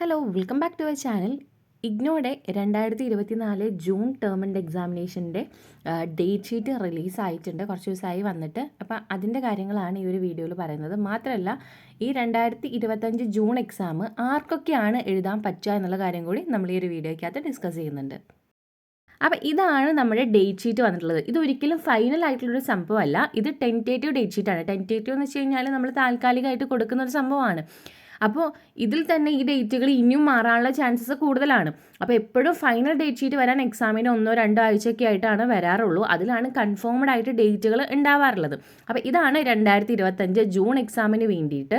Hello welcome back to our channel ഇഗ്നോയുടെ രണ്ടായിരത്തി ഇരുപത്തി നാല് ജൂൺ ടേം ആൻഡ് എക്സാമിനേഷന്റെ ഡേറ്റ് ഷീറ്റ് റിലീസ് ആയിട്ടുണ്ട് കുറച്ച് ദിവസമായി വന്നിട്ട്. അപ്പോൾ അതിന്റെ കാര്യങ്ങളാണ് ഈ ഒരു വീഡിയോയിൽ പറയുന്നത്. മാത്രമല്ല ഈ രണ്ടായിരത്തി ഇരുപത്തഞ്ച് ജൂൺ എക്സാം ആർക്കൊക്കെയാണ് എഴുതാൻ പറ്റുക എന്നുള്ള കാര്യം കൂടി നമ്മൾ ഈ ഒരു വീഡിയോയ്ക്കകത്ത് ഡിസ്കസ് ചെയ്യുന്നുണ്ട്. അപ്പോൾ ഇതാണ് നമ്മുടെ ഡേറ്റ് ഷീറ്റ് വന്നിട്ടുള്ളത്. ഇത് ഒരിക്കലും ഫൈനൽ ആയിട്ടുള്ളൊരു സംഭവമല്ല. ഇത് ടെന്റേറ്റീവ് ഡേറ്റ് ഷീറ്റാണ് ടെന്റേറ്റീവ് എന്ന് വെച്ച് കഴിഞ്ഞാൽ നമ്മൾ താൽക്കാലികമായിട്ട് കൊടുക്കുന്ന ഒരു സംഭവമാണ്. അപ്പോൾ ഇതിൽ തന്നെ ഈ ഡേറ്റുകൾ ഇനിയും മാറാനുള്ള ചാൻസസ് കൂടുതലാണ്. അപ്പോൾ എപ്പോഴും ഫൈനൽ ഡേറ്റ് ഷീറ്റ് വരാൻ എക്സാമിന് ഒന്നോ രണ്ടോ ആഴ്ചയൊക്കെ ആയിട്ടാണ് വരാറുള്ളൂ. അതിലാണ് കൺഫേംഡ് ആയിട്ട് ഡേറ്റുകൾ ഉണ്ടാവാറുള്ളത്. അപ്പോൾ ഇതാണ് രണ്ടായിരത്തി ഇരുപത്തഞ്ച് ജൂൺ എക്സാമിന് വേണ്ടിയിട്ട്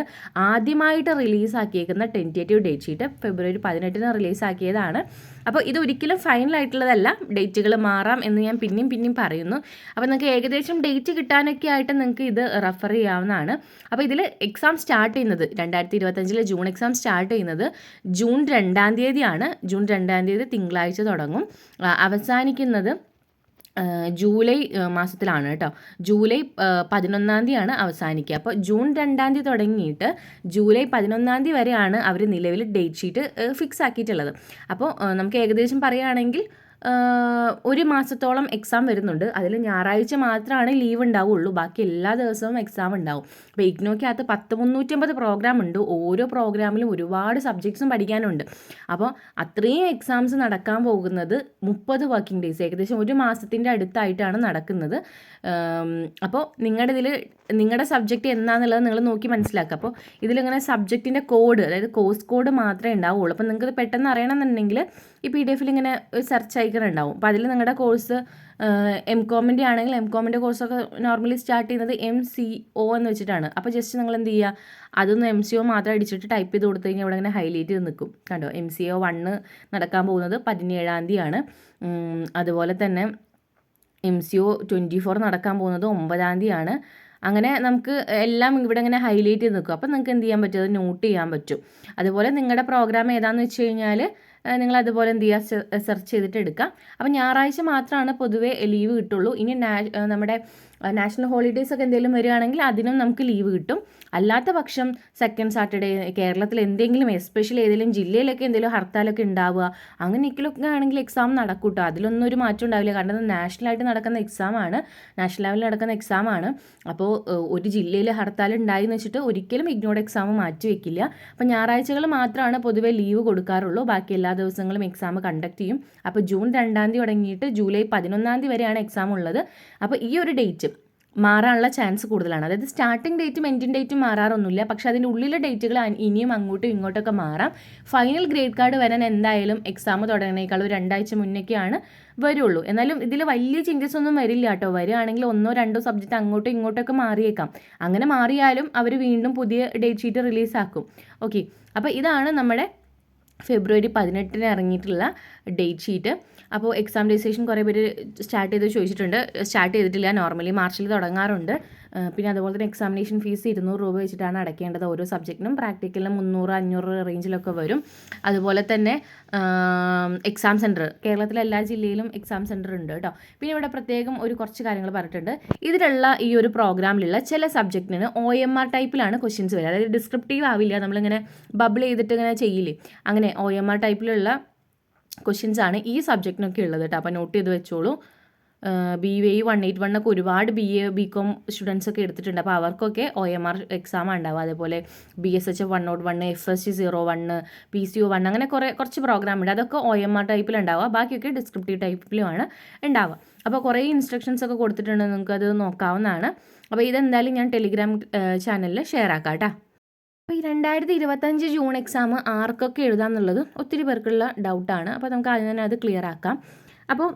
ആദ്യമായിട്ട് റിലീസാക്കിയേക്കുന്ന ടെന്റേറ്റീവ് ഡേറ്റ് ഷീറ്റ് ഫെബ്രുവരി പതിനെട്ടിന് റിലീസാക്കിയതാണ് അപ്പോൾ ഇത് ഒരിക്കലും ഫൈനൽ ആയിട്ടുള്ളതല്ല. ഡേറ്റുകൾ മാറാം എന്ന് ഞാൻ പിന്നെയും പിന്നെയും പറയുന്നു. അപ്പോൾ നിങ്ങൾക്ക് ഏകദേശം ഡേറ്റ് കിട്ടാനൊക്കെ ആയിട്ട് നിങ്ങൾക്ക് ഇത് റെഫർ ചെയ്യാവുന്നതാണ്. അപ്പോൾ ഇതിൽ എക്സാം സ്റ്റാർട്ട് ചെയ്യുന്നത് രണ്ടായിരത്തി ഇരുപത്തഞ്ചിലെ ജൂൺ എക്സാം സ്റ്റാർട്ട് ചെയ്യുന്നത് ജൂൺ രണ്ടാം തീയതിയാണ്. ജൂൺ രണ്ടാം തീയതി തിങ്കളാഴ്ച തുടങ്ങും. അവസാനിക്കുന്നത് ജൂലൈ മാസത്തിലാണ് കേട്ടോ. ജൂലൈ പതിനൊന്നാം തീയതിയാണ് അവസാനിക്കുക. അപ്പോൾ ജൂൺ രണ്ടാം തീയതി തുടങ്ങിയിട്ട് ജൂലൈ പതിനൊന്നാം തീയതി വരെയാണ് അവർ നിലവിൽ ഡേറ്റ് ഷീറ്റ് ഫിക്സ് ആക്കിയിട്ടുള്ളത്. അപ്പോൾ നമുക്ക് ഏകദേശം പറയുകയാണെങ്കിൽ ഒരു മാസത്തോളം എക്സാം വരുന്നുണ്ട്. അതിൽ ഞായറാഴ്ച മാത്രമാണ് ലീവ് ഉണ്ടാവുള്ളൂ. ബാക്കി എല്ലാ ദിവസവും എക്സാം ഉണ്ടാവും. അപ്പോൾ ഇഗ്നോയ്ക്കകത്ത് പത്ത് മുന്നൂറ്റമ്പത് പ്രോഗ്രാം ഉണ്ട്. ഓരോ പ്രോഗ്രാമിലും ഒരുപാട് സബ്ജക്ട്സും പഠിക്കാനുണ്ട്. അപ്പോൾ അത്രയും എക്സാംസ് നടക്കാൻ പോകുന്നത് മുപ്പത് വർക്കിംഗ് ഡേയ്സ് ഏകദേശം ഒരു മാസത്തിന്റെ അടുത്തായിട്ടാണ് നടക്കുന്നത്. അപ്പോൾ നിങ്ങളുടെ ഇതിൽ നിങ്ങളുടെ സബ്ജക്റ്റ് എന്താണെന്നുള്ളത് നിങ്ങൾ നോക്കി മനസ്സിലാക്കുക. അപ്പോൾ ഇതിലിങ്ങനെ സബ്ജക്റ്റിന്റെ കോഡ് അതായത് കോഴ്സ് കോഡ് മാത്രമേ ഉണ്ടാവുള്ളൂ. അപ്പോൾ നിങ്ങൾക്ക് പെട്ടെന്ന് അറിയണമെന്നുണ്ടെങ്കിൽ ഈ പി ഡി എഫിൽ ഇങ്ങനെ സെർച്ച് ഐക്കൺ ഉണ്ടാവും അപ്പോൾ അതിൽ നിങ്ങളുടെ കോഴ്സ് എം കോമിന്റെ ആണെങ്കിൽ എം കോമിന്റെ കോഴ്സൊക്കെ നോർമലി സ്റ്റാർട്ട് ചെയ്യുന്നത് എം സി ഒ എന്ന് വെച്ചിട്ടാണ്. അപ്പോൾ ജസ്റ്റ് നിങ്ങൾ എന്ത് ചെയ്യുക അതൊന്ന് എം സി ഒ മാത്രം അടിച്ചിട്ട് ടൈപ്പ് ചെയ്ത് കൊടുത്തു കഴിഞ്ഞാൽ ഇവിടെ ഇങ്ങനെ ഹൈലൈറ്റ് ചെയ്ത് നിൽക്കും കണ്ടോ? എം സി ഒ വണ്ണ് നടക്കാൻ പോകുന്നത് പതിനേഴാം തീയതിയാണ്. അതുപോലെ തന്നെ M C O twenty four നടക്കാൻ പോകുന്നത് ഒമ്പതാം തീയതിയാണ്. അങ്ങനെ നമുക്ക് എല്ലാം ഇവിടെ ഇങ്ങനെ ഹൈലൈറ്റ് ചെയ്ത് നിൽക്കും അപ്പോൾ നിങ്ങൾക്ക് എന്ത് ചെയ്യാൻ പറ്റും? അത് നോട്ട് ചെയ്യാൻ പറ്റും. അതുപോലെ നിങ്ങളുടെ പ്രോഗ്രാം ഏതാണെന്ന് വെച്ച് കഴിഞ്ഞാൽ നിങ്ങൾ അതുപോലെ എന്ത് ചെയ്യുക സെർച്ച് ചെയ്തിട്ട് എടുക്കാം. അപ്പോൾ ഞായറാഴ്ച മാത്രമാണ് പൊതുവേ ലീവ് കിട്ടുള്ളൂ. ഇനി നമ്മുടെ നാഷണൽ ഹോളിഡേയ്സ് ഒക്കെ എന്തെങ്കിലും വരികയാണെങ്കിൽ അതിനും നമുക്ക് ലീവ് കിട്ടും. അല്ലാത്ത പക്ഷം സെക്കൻഡ് സാറ്റർഡേ കേരളത്തിൽ എന്തെങ്കിലും എസ്പെഷ്യലി ഏതെങ്കിലും ജില്ലയിലൊക്കെ എന്തെങ്കിലും ഹർത്താലൊക്കെ ഉണ്ടാവുക അങ്ങനെയൊക്കെ ആണെങ്കിൽ എക്സാം നടക്കൂട്ടോ. അതിലൊന്നും ഒരു മാറ്റം ഉണ്ടാവില്ല. കാരണം നാഷണലായിട്ട് നടക്കുന്ന എക്സാമാണ് നാഷണൽ ലെവലിൽ നടക്കുന്ന എക്സാമാണ് അപ്പോൾ ഒരു ജില്ലയിൽ ഹർത്താൽ ഉണ്ടായി എന്ന് വെച്ചിട്ട് ഒരിക്കലും ഇഗ്നോർഡ് എക്സാം മാറ്റി വെക്കില്ല. അപ്പോൾ ഞായറാഴ്ചകൾ മാത്രമാണ് പൊതുവേ ലീവ് കൊടുക്കാറുള്ളൂ. ബാക്കി എല്ലാ ദിവസങ്ങളും എക്സാം കണ്ടക്ട് ചെയ്യും. അപ്പോൾ ജൂൺ രണ്ടാം തീയതി തുടങ്ങിയിട്ട് ജൂലൈ പതിനൊന്നാം തീയതി വരെയാണ് എക്സാം ഉള്ളത്. അപ്പോൾ ഈ ഒരു ഡേറ്റ് മാറാനുള്ള ചാൻസ് കൂടുതലാണ്. അതായത് സ്റ്റാർട്ടിംഗ് ഡേറ്റും എൻഡിങ് ഡേറ്റും മാറാറൊന്നുമില്ല. പക്ഷേ അതിന്റെ ഉള്ളിലെ ഡേറ്റുകൾ ഇനിയും അങ്ങോട്ടും ഇങ്ങോട്ടൊക്കെ മാറാം. ഫൈനൽ ഗ്രേഡ് കാർഡ് വരാൻ എന്തായാലും എക്സാം തുടങ്ങുന്നേക്കാൾ ഒരു രണ്ടാഴ്ച മുന്നൊക്കെയാണ് വരുള്ളൂ. എന്നാലും ഇതിൽ വലിയ ചേഞ്ചസ് ഒന്നും വരില്ല കേട്ടോ. വരികയാണെങ്കിൽ ഒന്നോ രണ്ടോ സബ്ജക്റ്റ് അങ്ങോട്ടും ഇങ്ങോട്ടൊക്കെ മാറിയേക്കാം. അങ്ങനെ മാറിയാലും അവർ വീണ്ടും പുതിയ ഡേറ്റ് ഷീറ്റ് റിലീസാക്കും ഓക്കെ അപ്പോൾ ഇതാണ് നമ്മുടെ ഫെബ്രുവരി പതിനെട്ടിന് ഇറങ്ങിയിട്ടുള്ള ഡേറ്റ് ഷീറ്റ് അപ്പോൾ എക്സാം രജിസ്ട്രേഷൻ കുറേ പേര് സ്റ്റാർട്ട് ചെയ്ത് ചോദിച്ചിട്ടുണ്ട്. സ്റ്റാർട്ട് ചെയ്തിട്ടില്ല. നോർമലി മാർച്ചിൽ തുടങ്ങാറുണ്ട്. പിന്നെ അതുപോലെ തന്നെ എക്സാമിനേഷൻ ഫീസ് ഇരുന്നൂറ് രൂപ വെച്ചിട്ടാണ് അടയ്ക്കേണ്ടത്. ഓരോ സബ്ജക്റ്റിനും പ്രാക്ടിക്കലിന് മുന്നൂറ് അഞ്ഞൂറ് റേഞ്ചിലൊക്കെ വരും. അതുപോലെ തന്നെ എക്സാം സെന്റർ കേരളത്തിലെ എല്ലാ ജില്ലയിലും എക്സാം സെന്റർ ഉണ്ട് കേട്ടോ പിന്നെ ഇവിടെ പ്രത്യേകം ഒരു കുറച്ച് കാര്യങ്ങൾ പറഞ്ഞിട്ടുണ്ട്. ഇതിലുള്ള ഈ ഒരു പ്രോഗ്രാമിലുള്ള ചില സബ്ജക്റ്റിന് ഒ എം ആർ ടൈപ്പിലാണ് ക്വസ്റ്റ്യൻസ് വരിക. അതായത് ഡിസ്ക്രിപ്റ്റീവ് ആവില്ല. നമ്മളിങ്ങനെ ബബിൾ ചെയ്തിട്ട് ഇങ്ങനെ ചെയ്യില്ലേ? അങ്ങനെ ഒ എം ആർ ടൈപ്പിലുള്ള ക്വസ്റ്റ്യൻസ് ആണ് ഈ സബ്ജക്റ്റിനൊക്കെ ഉള്ളത് കേട്ടോ അപ്പോൾ നോട്ട് ചെയ്ത് വെച്ചോളൂ. ബി വി വൺ എയ്റ്റ് വണ്ണൊക്കെ ഒരുപാട് B A B com students ഒക്കെ എടുത്തിട്ടുണ്ട്. അപ്പോൾ അവർക്കൊക്കെ ഒ എം ആർ എക്സാം ഉണ്ടാവുക. അതേപോലെ B S H one naught one F S C zero one P C O one അങ്ങനെ കുറേ കുറച്ച് പ്രോഗ്രാം ഉണ്ട്. അതൊക്കെ ഒ എം ആർ ടൈപ്പിലുണ്ടാവുക ബാക്കിയൊക്കെ ഡിസ്ക്രിപ്റ്റീവ് ടൈപ്പിലുമാണ് ഉണ്ടാവുക. അപ്പോൾ കുറേ ഇൻസ്ട്രക്ഷൻസ് ഒക്കെ കൊടുത്തിട്ടുണ്ട്. നിങ്ങൾക്ക് അത് നോക്കാവുന്നതാണ്. അപ്പോൾ ഇതെന്തായാലും ഞാൻ ടെലിഗ്രാം ചാനലിൽ ഷെയർ ആക്കാം കേട്ടോ. അപ്പോൾ ഈ രണ്ടായിരത്തി ഇരുപത്തഞ്ച് ജൂൺ എക്സാം ആർക്കൊക്കെ എഴുതാമെന്നുള്ളത് ഒത്തിരി പേർക്കുള്ള ഡൗട്ടാണ് അപ്പോൾ നമുക്ക് അതിന് തന്നെ അത് ക്ലിയർ ആക്കാം. അപ്പോൾ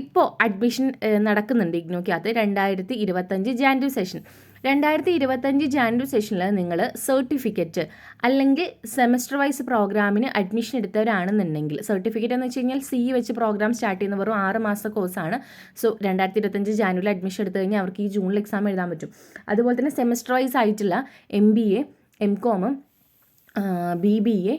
ഇപ്പോൾ അഡ്മിഷൻ നടക്കുന്നുണ്ട് ഇഗ്നോക്കകത്ത് രണ്ടായിരത്തി ഇരുപത്തഞ്ച് ജാൻഡു സെഷൻ. രണ്ടായിരത്തി ഇരുപത്തഞ്ച് ജാനുവരി സെഷനിൽ നിങ്ങൾ സർട്ടിഫിക്കറ്റ് അല്ലെങ്കിൽ സെമസ്റ്റർ വൈസ് പ്രോഗ്രാമിന് അഡ്മിഷൻ എടുത്തവരാണെന്നുണ്ടെങ്കിൽ സർട്ടിഫിക്കറ്റ് എന്ന് വെച്ച് കഴിഞ്ഞാൽ സി വെച്ച് പ്രോഗ്രാം സ്റ്റാർട്ട് ചെയ്യുന്ന വെറും ആറ് മാസ കോഴ്സാണ്. സോ രണ്ടായിരത്തി ഇരുപത്തഞ്ച് ജാനുവരി അഡ്മിഷൻ എടുത്തു കഴിഞ്ഞാൽ അവർക്ക് ഈ ജൂണിൽ എക്സാം എഴുതാൻ പറ്റും. അതുപോലെ തന്നെ സെമസ്റ്റർ വൈസ് ആയിട്ടുള്ള M B A M കോമും B B A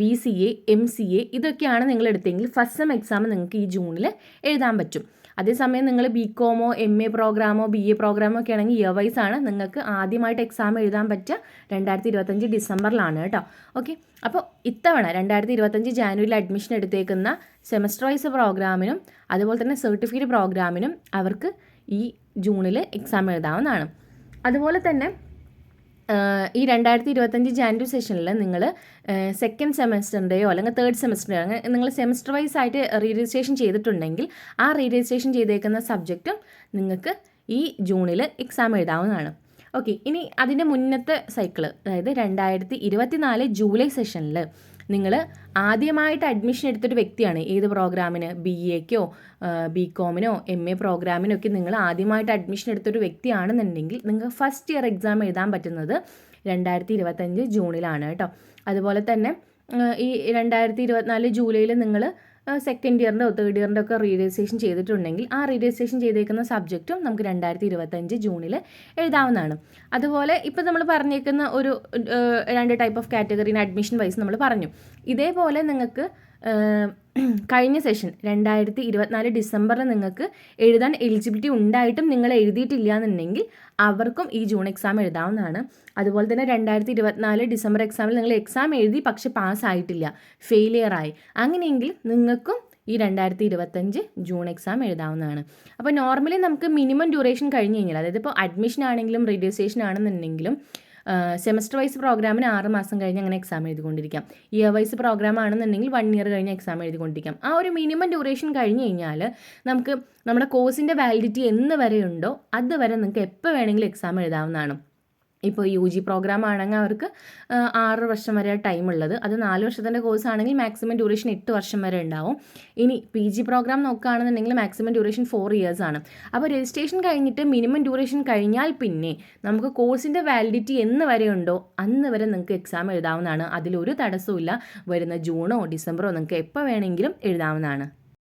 B C A M C A ഇതൊക്കെയാണ് നിങ്ങൾ എടുത്തെങ്കിൽ ഫസ്റ്റ് സെം എക്സാം നിങ്ങൾക്ക് ഈ ജൂണിൽ എഴുതാൻ പറ്റും. അതേസമയം നിങ്ങൾ ബി കോമോ എം എ പ്രോഗ്രാമോ ബി എ പ്രോഗ്രാമോ ഒക്കെ ആണെങ്കിൽ ഇയർ വൈസ് ആണ് നിങ്ങൾക്ക് ആദ്യമായിട്ട് എക്സാം എഴുതാൻ പറ്റുക രണ്ടായിരത്തി ഇരുപത്തഞ്ച് ഡിസംബറിലാണ് കേട്ടോ. ഓക്കെ അപ്പോൾ ഇത്തവണ രണ്ടായിരത്തി ഇരുപത്തഞ്ച് ജാനുവരിയിൽ അഡ്മിഷൻ എടുത്തേക്കുന്ന സെമസ്റ്റർ വൈസ് പ്രോഗ്രാമിനും അതുപോലെ തന്നെ സർട്ടിഫിക്കറ്റ് പ്രോഗ്രാമിനും അവർക്ക് ഈ ജൂണിൽ എക്സാം എഴുതാവുന്നതാണ്. അതുപോലെ തന്നെ ഈ രണ്ടായിരത്തി ഇരുപത്തഞ്ച് ജാനുവരി സെഷനിൽ നിങ്ങൾ സെക്കൻഡ് സെമസ്റ്ററിന്റെയോ അല്ലെങ്കിൽ തേർഡ് സെമസ്റ്ററിന്റെയോ അങ്ങനെ നിങ്ങൾ സെമസ്റ്റർ വൈസ് ആയിട്ട് റീ രജിസ്ട്രേഷൻ ചെയ്തിട്ടുണ്ടെങ്കിൽ ആ റീ രജിസ്ട്രേഷൻ ചെയ്തേക്കുന്ന സബ്ജക്റ്റും നിങ്ങൾക്ക് ഈ ജൂണിൽ എക്സാം എഴുതാവുന്നതാണ്. ഓക്കെ ഇനി അതിന്റെ മുന്നത്തെ സൈക്കിൾ അതായത് രണ്ടായിരത്തി ഇരുപത്തിനാല് ജൂലൈ സെഷനിൽ നിങ്ങൾ ആദ്യമായിട്ട് അഡ്മിഷൻ എടുത്തൊരു വ്യക്തിയാണ്. ഏത് പ്രോഗ്രാമിന് ബി എക്കോ ബി കോമിനോ എം എ പ്രോഗ്രാമിനോ ഒക്കെ നിങ്ങൾ ആദ്യമായിട്ട് അഡ്മിഷൻ എടുത്തൊരു വ്യക്തിയാണെന്നുണ്ടെങ്കിൽ നിങ്ങൾക്ക് ഫസ്റ്റ് ഇയർ എക്സാം എഴുതാൻ പറ്റുന്നത് രണ്ടായിരത്തി ഇരുപത്തഞ്ച് ജൂണിലാണ് കേട്ടോ. അതുപോലെ തന്നെ ഈ രണ്ടായിരത്തി ഇരുപത്തിനാല് ജൂലൈയിൽ നിങ്ങൾ സെക്കൻഡ് ഇയറിന്റെ തേർഡ് ഇയറിന്റെ ഒക്കെ റീരജിസ്ട്രേഷൻ ചെയ്തിട്ടുണ്ടെങ്കിൽ ആ റീരജിസ്ട്രേഷൻ ചെയ്തേക്കുന്ന സബ്ജക്റ്റും നമുക്ക് രണ്ടായിരത്തി ഇരുപത്തഞ്ച് ജൂണിൽ എഴുതാവുന്നതാണ്. അതുപോലെ ഇപ്പോൾ നമ്മൾ പറഞ്ഞേക്കുന്ന ഒരു രണ്ട് ടൈപ്പ് ഓഫ് കാറ്റഗറിന് അഡ്മിഷൻ വൈസ് നമ്മൾ പറഞ്ഞു. ഇതേപോലെ നിങ്ങൾക്ക് കഴിഞ്ഞ സെഷൻ രണ്ടായിരത്തി ഇരുപത്തിനാല് ഡിസംബറിൽ നിങ്ങൾക്ക് എഴുതാൻ എലിജിബിലിറ്റി ഉണ്ടായിട്ടും നിങ്ങൾ എഴുതിയിട്ടില്ല എന്നുണ്ടെങ്കിൽ അവർക്കും ഈ ജൂൺ എക്സാം എഴുതാവുന്നതാണ്. അതുപോലെ തന്നെ രണ്ടായിരത്തി ഇരുപത്തിനാല് ഡിസംബർ എക്സാമിൽ നിങ്ങൾ എക്സാം എഴുതി പക്ഷെ പാസ്സായിട്ടില്ല ഫെയിലിയർ ആയി. അങ്ങനെയെങ്കിൽ നിങ്ങൾക്കും ഈ രണ്ടായിരത്തി ഇരുപത്തഞ്ച് ജൂൺ എക്സാം എഴുതാവുന്നതാണ്. അപ്പോൾ നോർമലി നമുക്ക് മിനിമം ഡ്യൂറേഷൻ കഴിഞ്ഞ് കഴിഞ്ഞാൽ അതായത് ഇപ്പോൾ അഡ്മിഷൻ ആണെങ്കിലും രജിസ്ട്രേഷൻ ആണെന്നുണ്ടെങ്കിലും സെമസ്റ്റർ വൈസ് പ്രോഗ്രാമിന് ആറ് മാസം കഴിഞ്ഞ് അങ്ങനെ എക്സാം എഴുതിക്കൊണ്ടിരിക്കാം. ഇയർ വൈസ് പ്രോഗ്രാം ആണെന്നുണ്ടെങ്കിൽ വൺ ഇയർ കഴിഞ്ഞ് എക്സാം എഴുതിക്കൊണ്ടിരിക്കാം. ആ ഒരു മിനിമം ഡ്യൂറേഷൻ കഴിഞ്ഞ് കഴിഞ്ഞാൽ നമുക്ക് നമ്മുടെ കോഴ്സിന്റെ വാലിഡിറ്റി എന്ന് വരെയുണ്ടോ അതുവരെ നിങ്ങൾക്ക് എപ്പോൾ വേണമെങ്കിലും എക്സാം എഴുതാവുന്നതാണ്. ഇപ്പോൾ യു ജി പ്രോഗ്രാം ആണെങ്കിൽ അവർക്ക് ആറ് വർഷം വരെ ടൈം ഉള്ളത്. അത് നാല് വർഷത്തിന്റെ കോഴ്സ് ആണെങ്കിൽ മാക്സിമം ഡ്യൂറേഷൻ എട്ട് വർഷം വരെ ഉണ്ടാവും. ഇനി പി ജി പ്രോഗ്രാം നോക്കുകയാണെന്നുണ്ടെങ്കിൽ മാക്സിമം ഡ്യൂറേഷൻ ഫോർ ഇയേഴ്സ് ആണ്. അപ്പോൾ രജിസ്ട്രേഷൻ കഴിഞ്ഞിട്ട് മിനിമം ഡ്യൂറേഷൻ കഴിഞ്ഞാൽ പിന്നെ നമുക്ക് കോഴ്സിന്റെ വാലിഡിറ്റി എന്ന് വരെ ഉണ്ടോ അന്ന് വരെ നിങ്ങൾക്ക് എക്സാം എഴുതാവുന്നതാണ്. അതിലൊരു തടസ്സവും ഇല്ല വരുന്ന ജൂണോ ഡിസംബറോ നിങ്ങൾക്ക് എപ്പോൾ വേണമെങ്കിലും എഴുതാവുന്നതാണ്.